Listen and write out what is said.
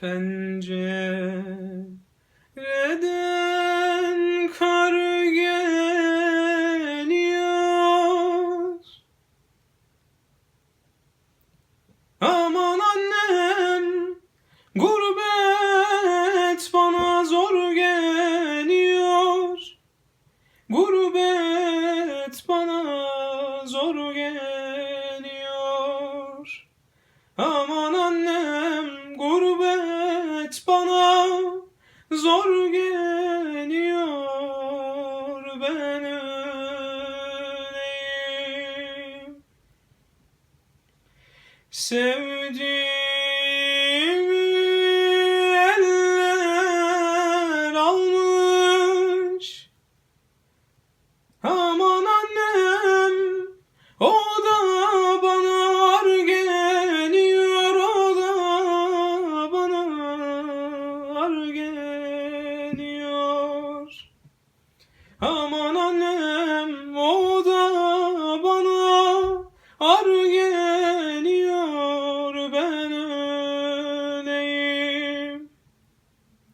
Pencereden kar geliyor. Aman annem gurbet bana zor geliyor. Gurbet bana zor geliyor zor geliyor ben öleyim Sevdiğimi Aman anne.